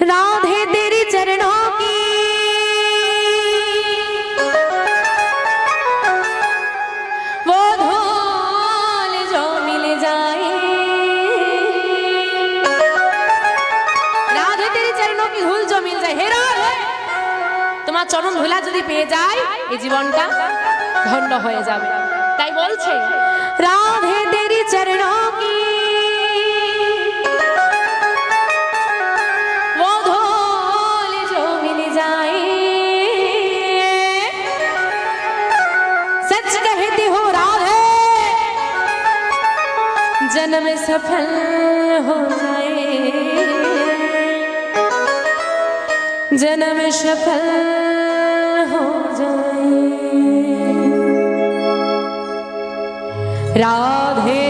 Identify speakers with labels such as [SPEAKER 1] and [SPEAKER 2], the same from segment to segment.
[SPEAKER 1] राधे तेरे चरणों की। वो धूल जो मिल जाए। রাধে তেরে চরণও কি ধুল जो मिल जाए। हे राधे তোমার চরণ ধুলা যদি পেয়ে যায়, এই জীবনটা ধন্য হয়ে যাবে। তাই বলছে, রাধে তেরি চরণ कदम सफल हो जाए जन्म सफल हो जाए राधे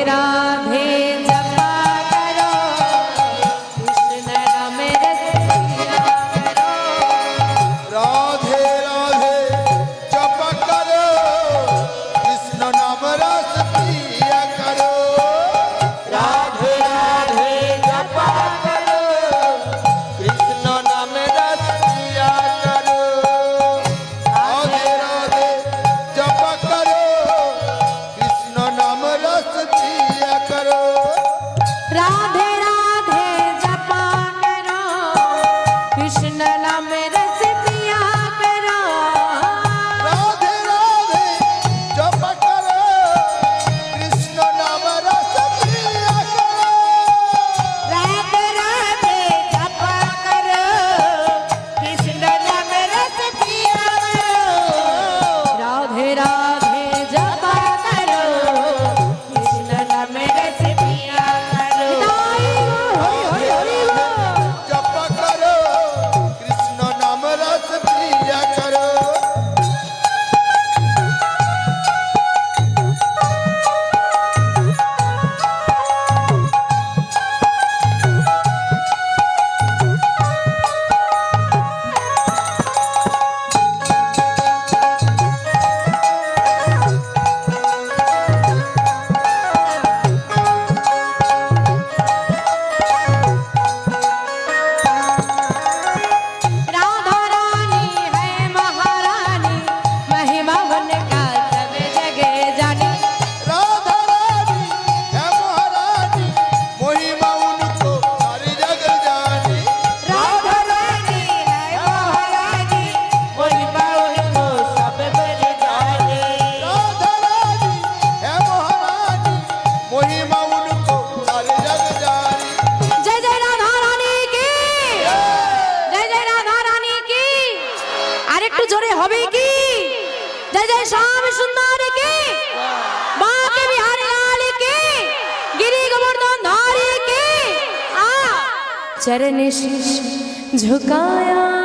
[SPEAKER 1] चरण शीश झुकाया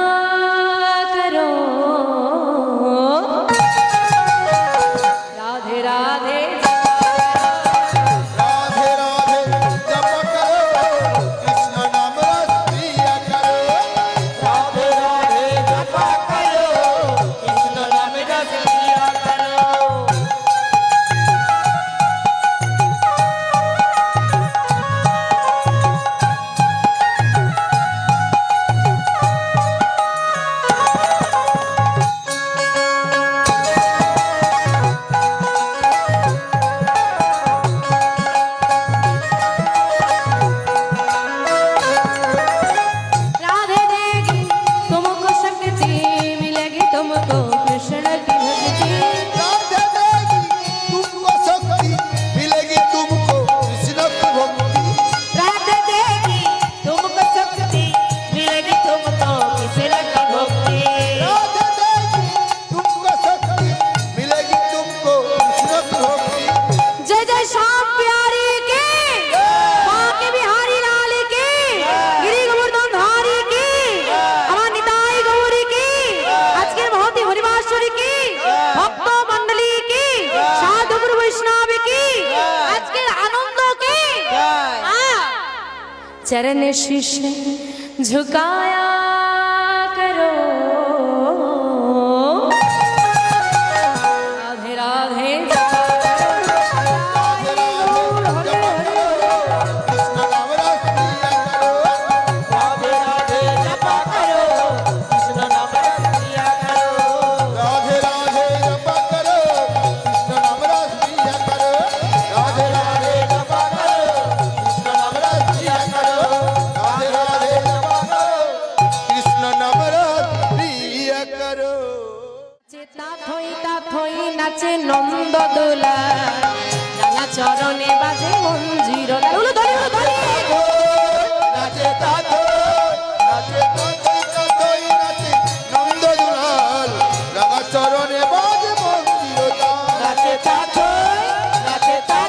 [SPEAKER 1] শীর্ষে ঝুকায়া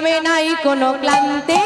[SPEAKER 1] নামে নাই কোনো ক্লান্তি।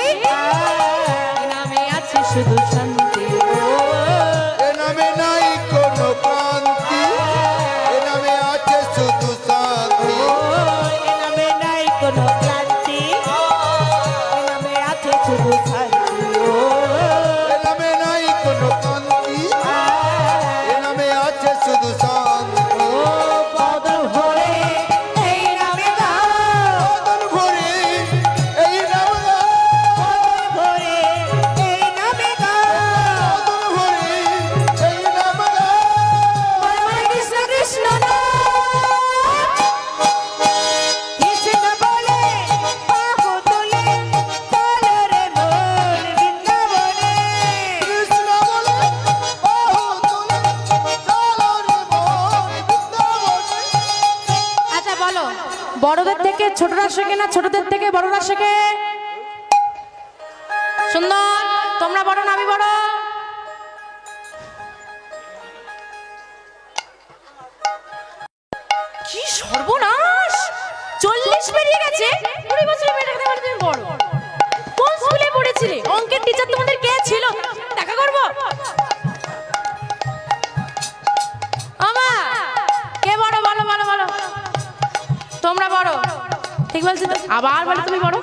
[SPEAKER 1] আবার বলে তুমি বড়।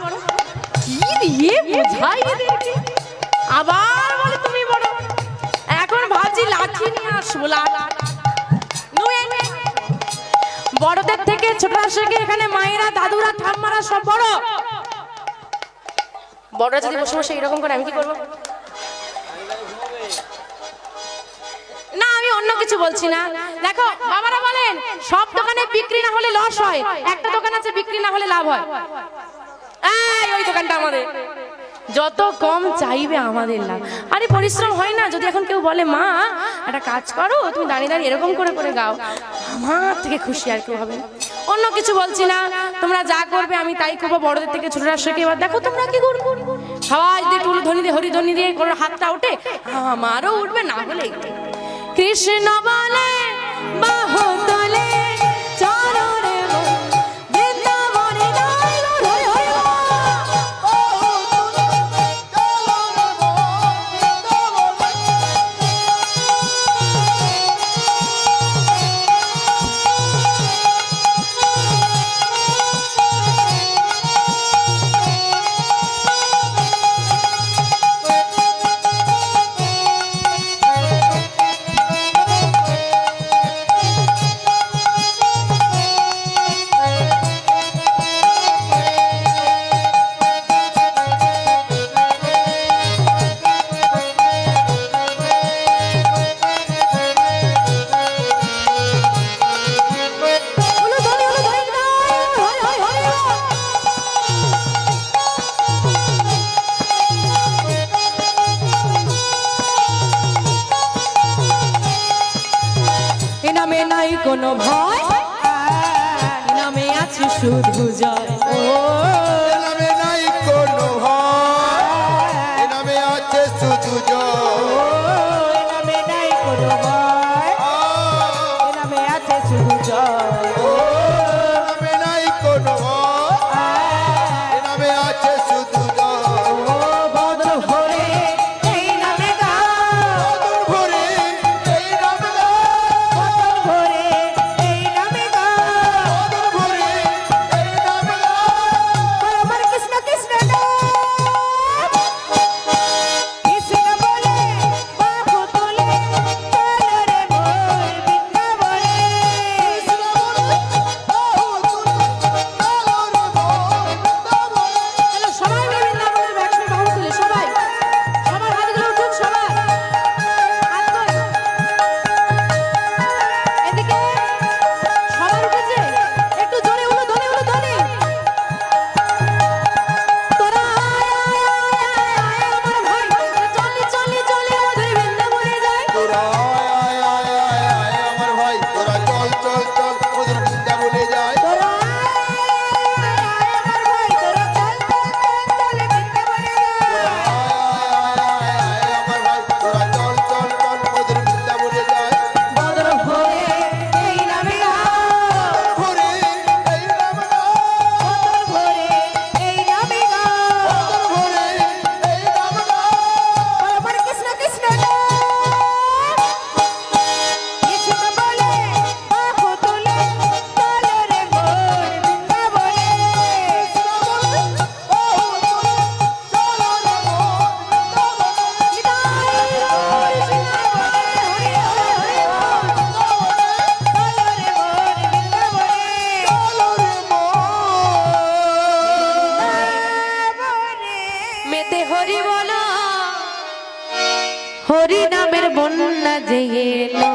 [SPEAKER 1] কি দিয়ে বোঝাই আবার বলে তুমি বড়। এখন ভাবছি লাঠি নিয়ে আসব বড়দের থেকে ছোটরা শেখে এখানে মায়েরা, দাদুরা, ঠাম্মারা সব বড়। বড়রা যদি বসে বসে এরকম করে, আমি কি করব? না, আমি অন্য কিছু বলছি না। দেখো, বাবারা বলেন, সব দোকানে বিক্রি না হলে লস হয়। একটা দোকান আছে, বিক্রি না হলে লাভ হয়। ওই দোকানটা আমাদের। যত কম চাইবে আমাদের লাভ। আরে, পরিশ্রম হয় না? যদি এখন কেউ বলে, মা, একটা কাজ করো, তুমি দাঁড়িয়ে দাঁড়িয়ে এরকম করে করে গাও। আমার থেকে খুশি আর কেউ হবে অন্য কিছু বলছি না। তোমরা যা করবে, আমি তাই করব। বড়দের থেকে ছোটরা শেখে এবার দেখো, তোমরা কি করব? সবাই যদি টুল ধ্বনি দিয়ে, হরিধ্বনি দিয়ে কোনো হাতটা ওঠে, আমারও উঠবে, না হলে কৃষ্ণ বলে বাহু নামে নাই কোনো ভয়। নামে আছে শুধু জয়। ও হরি নামের বন্যা যে এলো।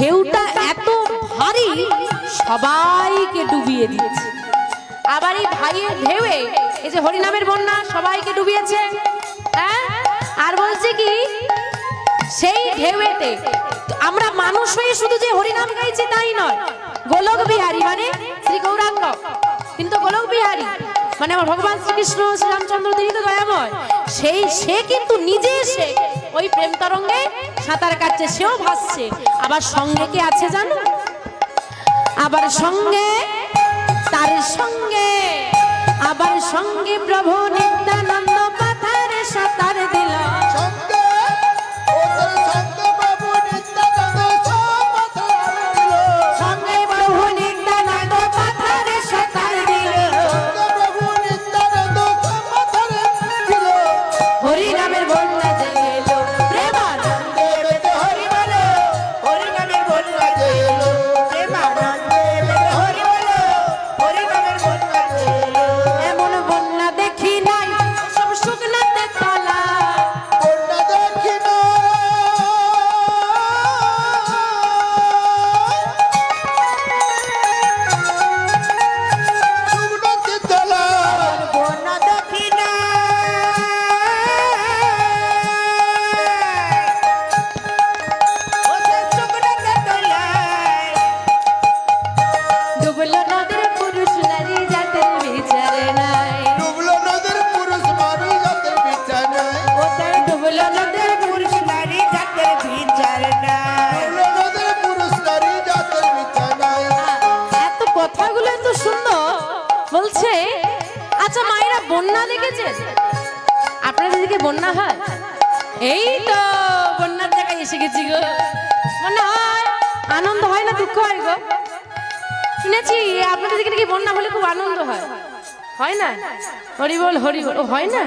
[SPEAKER 1] ঢেউটা এত ভারী, সবাইকে ডুবিয়ে দিচ্ছে আবার এই ভাইয়ের ঢেউয়ে, এই যে হরিনামের বন্যা, সবাইকে ডুবিয়েছে। হ্যাঁ? আর বলছে কি, সেই ঢেউয়েতে আমরা মানুষ হয়ে শুধু যে হরিনাম গাইছি তাই নয়, গোলক বিহারী মানে শ্রী গৌরাঙ্গ। কিন্তু গোলক বিহারী মানে আমার ভগবান শ্রীকৃষ্ণ, শ্রীরামচন্দ্র, তিনি তো দয়াময়। সেই, সে কিন্তু নিজে এসে ওই প্রেম তরঙ্গে সাঁতার কাটছে, সেও ভাসছে। আবার সঙ্গে কে আছে জানো? আবার সঙ্গে, তার সঙ্গে। আবার সঙ্গে প্রভু নিত্যানন্দ হরি হয় না?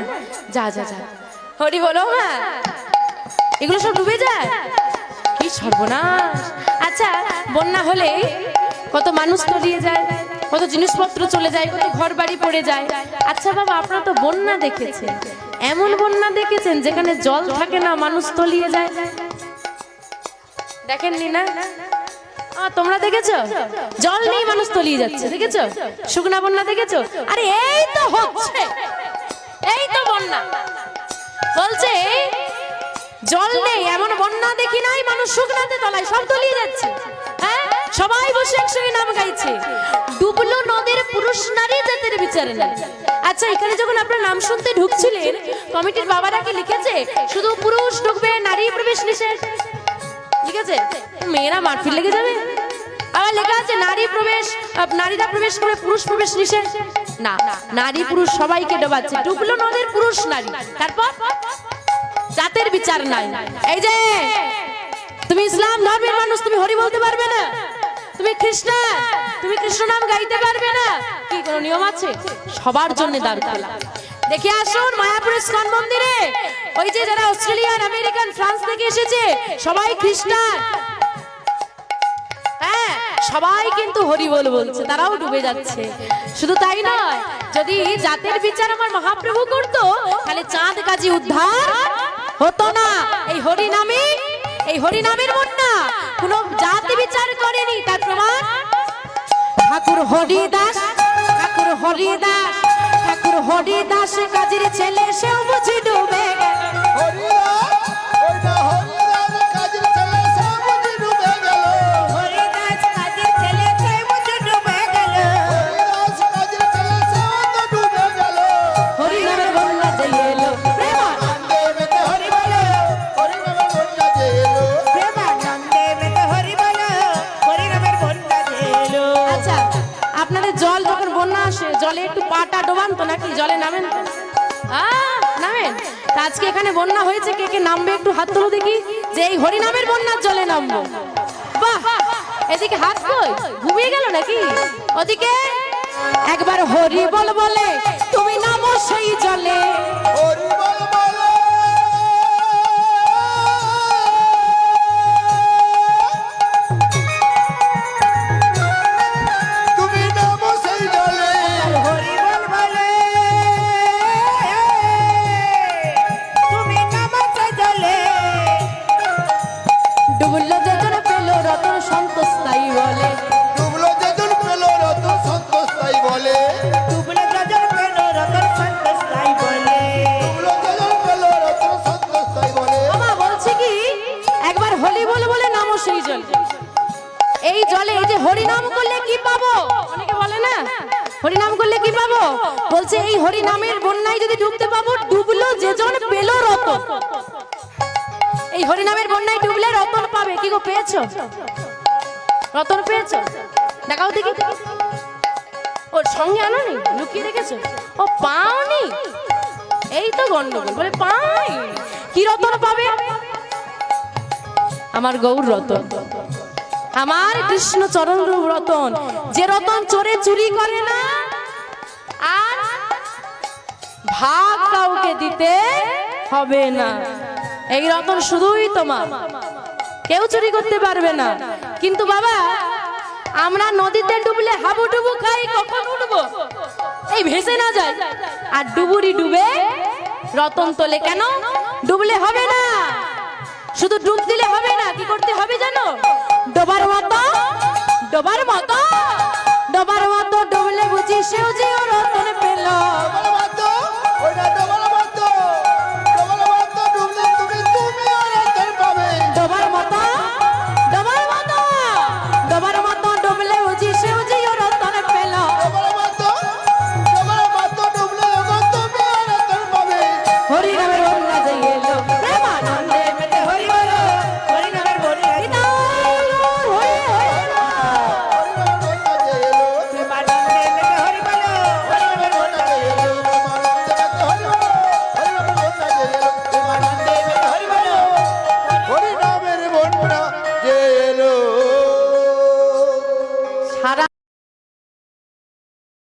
[SPEAKER 1] যা যা যা। হরি বলো মা। এগুলো সব ডুবে যায়? কি সর্বনাশ। আচ্ছা বন্যা হলে কত মানুষ তলিয়ে যায়, কত জিনিসপত্র চলে যায়, কত ঘর বাড়ি পড়ে যায়। আচ্ছা বাবা, আপনারা তো বন্যা দেখেছেন। এমন বন্যা দেখেছেন যেখানে জল থাকে না, মানুষ তলিয়ে যায়। দেখেননি না? তোমরা দেখেছ? জল নেই মানুষ তলিয়ে যাচ্ছে, দেখেছ? শুকনা বন্যা দেখেছ? আরে এই তো হচ্ছে। এই তো বন্যা। বলছে, জল নেই, এমন বন্যা দেখি নাই, মানুষ শুকনাতে তলায়, সব তলিয়ে যাচ্ছে। হ্যাঁ? সবাই বসে একসঙ্গে নাম গাইছে। ডুবলো নদীর পুরুষ নারী জাতের বিচারে। আচ্ছা এখানে যখন আপনার নাম শুনতে ঢুকছিলেন, কমিটির বাবারা কি লিখেছে? শুধু পুরুষ ঢুকবে, নারী প্রবেশ নিষেধ। আছে মেয়েরা মারপিট লেগে যাবে? আবার লেখা আছে, নারী প্রবেশ নারীরা প্রবেশ করে পুরুষ প্রবেশ নিষেধ। না, নারী পুরুষ সবাইকে ডোবাচ্ছে ডুবলো নদের পুরুষ নারী। তারপর? জাতের বিচার নাই। এই যে, তুমি ইসলাম ধর্মের মানুষ, তুমি হরি বলতে পারবে না। তুমি খ্রিস্টান তুমি কৃষ্ণ নাম গাইতে পারবে না। কি কোনো নিয়ম আছে? সবার জন্য দ্বার খোলা দেখে আসুন মায়াপুর ইস্কন মন্দিরে। ওই যে যারা অস্ট্রেলিয়ান, আমেরিকান, ফ্রান্স থেকে এসেছে, সবাই খ্রিস্টান। সবাই কিন্তু হরি বল বলছে, তারাও ডুবে যাচ্ছে। শুধু তাই নয়, যদি জাতের বিচার আমার মহাপ্রভু করতো, তাহলে চাঁদ কাজী উদ্ধার হতো না। এই হরি নামে, এই হরি নামের বন্যা কোনো জাতি বিচার করেনি, তার প্রমাণ ঠাকুর হরিদাস ঠাকুর হরিদাস ঠাকুর হরিদাস কাজীর ছেলে, সেও বুঝি ডুবে গেল।
[SPEAKER 2] জল
[SPEAKER 1] যখন বন্যা আসে, জলে একটু পাটা ডোবান তো নাকি? জলে নামেন নামেন? আজকে এখানে বন্যা হয়েছে, কে কে নামবে একটু হাত তুলো দেখি। যে এই হরিনামের বন্যার জলে নামবো। এদিকে হাত কই ঘুমিয়ে গেল নাকি? ওদিকে? একবার হরি বল বলে, তুমি নামো সেই জলে।
[SPEAKER 3] ডুবলো যেজন পেল রতন সন্তোষ তাই বলে।
[SPEAKER 2] ডুবলো
[SPEAKER 3] যেজন পেল রতন সন্তোষ তাই বলে।
[SPEAKER 1] সেই জল। এই জলে এই যে হরিনাম করলে কি পাবো? অনেকে বলে না? হরিনাম করলে কি পাবো? বলছে এই হরিনামের বন্যায় যদি ডুবতে পাবো ডুবলো যেজন পেল রতন। এই হরিনামের বন্যায় ডুবলে রতন পাবে। কি গো, পেয়েছ? রতন পেয়েছ? দেখাও দেখি। ওর সঙ্গে আনো নি লুকিয়ে রেখেছো? ও পাওনি? এই তো গন্ডগোল। বলে, পাই। কি রতন পাবে? আমার গৌর রতন। আমার কৃষ্ণ চরণ রতন। যে রতন চোরে চুরি করে না, আর ভাগ কাউকে দিতে হবে না। এই রতন শুধুই তোমার। কেউ চুরি করতে পারবে না। কিন্তু বাবা, আমরা নদীতে ডুবলে হাবু ডুবু খাই, কখন উঠবো? এই ভেসে না যায়। আর ডুবুরি ডুবে রতন তোলে কেন? ডুবলে হবে না। শুধু ডুব দিলে হবে না, কি করতে হবে জানো? ডোবার মতো ডোবার মতো ডোবার মতো ডুবলে বুঝি সেও যে রতন।